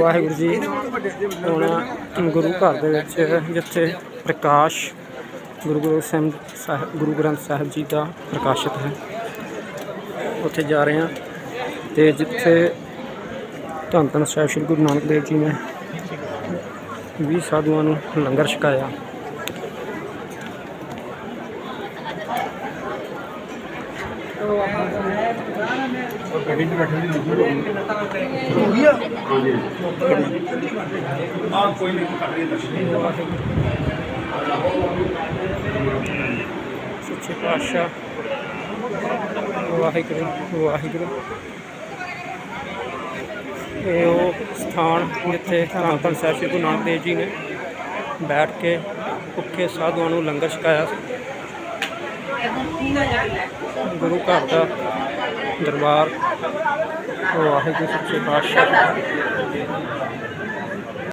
ਵਾਹਿਗੁਰੂ ਜੀ, ਹੁਣ ਗੁਰੂ ਘਰ ਦੇ ਵਿੱਚ ਜਿੱਥੇ ਪ੍ਰਕਾਸ਼ ਗੁਰੂ ਗ੍ਰੰਥ ਸਾਹਿਬ ਗੁਰੂ ਗ੍ਰੰਥ ਸਾਹਿਬ ਜੀ ਦਾ ਪ੍ਰਕਾਸ਼ਿਤ ਹੈ, ਉੱਥੇ ਜਾ ਰਹੇ ਹਾਂ ਤੇ ਜਿੱਥੇ ਧੰਨ ਧੰਨ ਸਾਹਿਬ ਸ੍ਰੀ ਗੁਰੂ ਨਾਨਕ ਦੇਵ ਜੀ ਨੇ 20 ਸਾਧੂਆਂ ਨੂੰ ਲੰਗਰ ਛਕਾਇਆ। ਸੱਚੇ ਪਾਤਸ਼ਾਹ ਵਾਹਿਗੁਰੂ ਵਾਹਿਗੁਰੂ ਇਹ ਉਹ ਸਥਾਨ ਜਿੱਥੇ ਧੰਨ ਧੰਨ ਸਾਹਿਬ ਸ੍ਰੀ ਗੁਰੂ ਨਾਨਕ ਦੇਵ ਜੀ ਨੇ ਬੈਠ ਕੇ ਭੁੱਖੇ ਸਾਧੂਆਂ ਨੂੰ ਲੰਗਰ ਛਕਾਇਆ। ਗੁਰੂ ਘਰ ਦਾ ਦਰਬਾਰ। ਵਾਹਿਗੁਰੂ ਸੱਚੇ ਪਾਤਸ਼ਾਹ